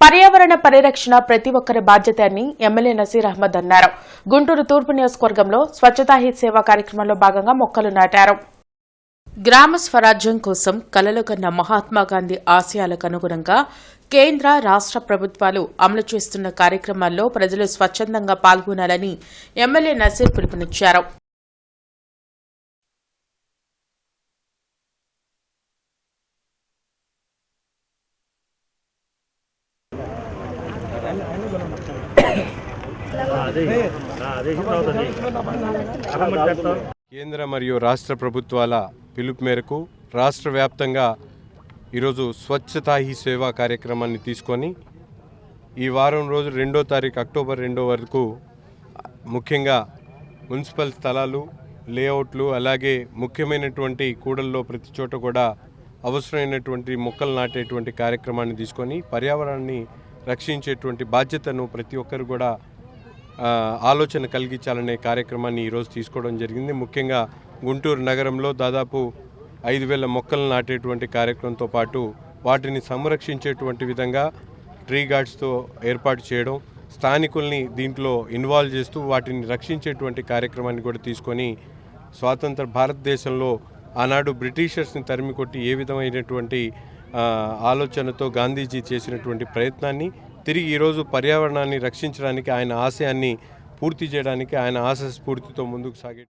పర్యావరణ పరిరక్షణ ప్రతి ఒక్కరి బాధ్యత అని ఎమ్మెల్యే నసీర్ అహ్మద్ అన్నారు. గుంటూరు తూర్పు నియోజకవర్గంలో స్వచ్ఛతా హీ సేవా కార్యక్రమంలో భాగంగా మొక్కలు నాటారు. గ్రామ స్వరాజ్యం కోసం కలలు కన్న మహాత్మాగాంధీ ఆశయాలకు అనుగుణంగా కేంద్ర రాష్ట ప్రభుత్వాలు అమలు చేస్తున్న కార్యక్రమాల్లో ప్రజలు స్వచ్ఛందంగా పాల్గొనాలని ఎమ్మెల్యే నసీర్ పిలుపునిచ్చారు. కేంద్ర మరియు రాష్ట్ర ప్రభుత్వాల పిలుపు మేరకు రాష్ట్ర వ్యాప్తంగా ఈరోజు స్వచ్ఛతా హీ సేవా కార్యక్రమాన్ని తీసుకొని ఈ వారం రోజు రెండో తారీఖు అక్టోబర్ రెండో వరకు ముఖ్యంగా మున్సిపల్ స్థలాలు లేఅవుట్లు అలాగే ముఖ్యమైనటువంటి కూడల్లో ప్రతి చోట కూడా అవసరమైనటువంటి మొక్కలు నాటేటువంటి కార్యక్రమాన్ని తీసుకొని పర్యావరణాన్ని రక్షించేటువంటి బాధ్యతను ప్రతి ఒక్కరు కూడా ఆలోచన కలిగించాలనే కార్యక్రమాన్ని ఈరోజు తీసుకోవడం జరిగింది. ముఖ్యంగా గుంటూరు నగరంలో దాదాపు ఐదు వేల మొక్కలు నాటేటువంటి కార్యక్రమంతో పాటు వాటిని సంరక్షించేటువంటి విధంగా ట్రీ గార్డ్స్తో ఏర్పాటు చేయడం స్థానికుల్ని దీంట్లో ఇన్వాల్వ్ చేస్తూ వాటిని రక్షించేటువంటి కార్యక్రమాన్ని కూడా తీసుకొని స్వాతంత్ర భారతదేశంలో ఆనాడు బ్రిటిషర్స్ని తరిమికొట్టి ఏ విధమైనటువంటి ఆలోచనతో గాంధీజీ చేసినటువంటి ప్రయత్నాన్ని తిరిగి ఈరోజు పర్యావరణాన్ని రక్షించడానికి ఆయన ఆశయాన్ని పూర్తి చేయడానికి ఆయన ఆశ స్ఫూర్తితో ముందుకు సాగే